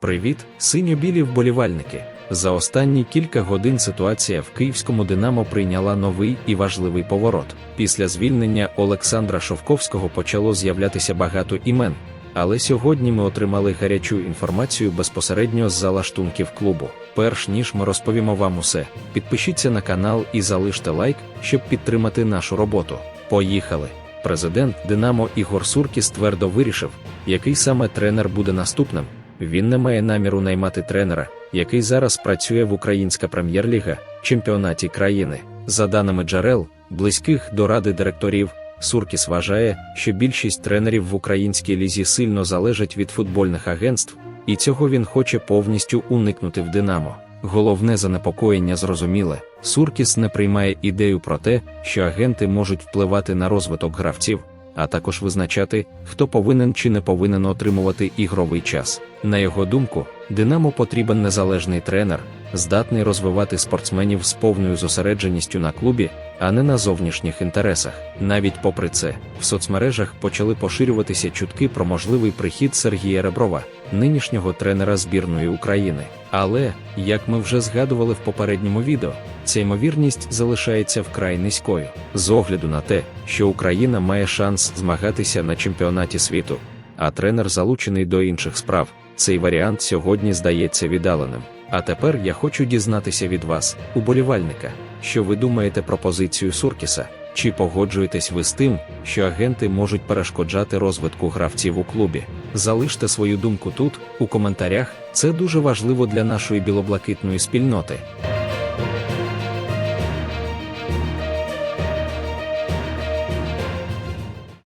Привіт, синьо-білі вболівальники. За останні кілька годин ситуація в київському Динамо прийняла новий і важливий поворот. Після звільнення Олександра Шовковського почало з'являтися багато імен. Але сьогодні ми отримали гарячу інформацію безпосередньо з залаштунків клубу. Перш ніж ми розповімо вам усе, підпишіться на канал і залиште лайк, щоб підтримати нашу роботу. Поїхали! Президент Динамо Ігор Суркіс твердо вирішив, який саме тренер буде наступним. Він не має наміру наймати тренера, який зараз працює в Українська прем'єр-ліга, чемпіонаті країни. За даними джерел, близьких до ради директорів, Суркіс вважає, що більшість тренерів в українській лізі сильно залежать від футбольних агентств, і цього він хоче повністю уникнути в Динамо. Головне занепокоєння зрозуміле: Суркіс не приймає ідею про те, що агенти можуть впливати на розвиток гравців, а також визначати, хто повинен чи не повинен отримувати ігровий час. На його думку, Динамо потрібен незалежний тренер, здатний розвивати спортсменів з повною зосередженістю на клубі, а не на зовнішніх інтересах. Навіть попри це, в соцмережах почали поширюватися чутки про можливий прихід Сергія Реброва, нинішнього тренера збірної України. Але, як ми вже згадували в попередньому відео, ця ймовірність залишається вкрай низькою з огляду на те, що Україна має шанс змагатися на чемпіонаті світу, а тренер залучений до інших справ. Цей варіант сьогодні здається віддаленим. А тепер я хочу дізнатися від вас, уболівальника, що ви думаєте про позицію Суркіса, чи погоджуєтесь ви з тим, що агенти можуть перешкоджати розвитку гравців у клубі? Залиште свою думку тут, у коментарях, це дуже важливо для нашої білоблакитної спільноти.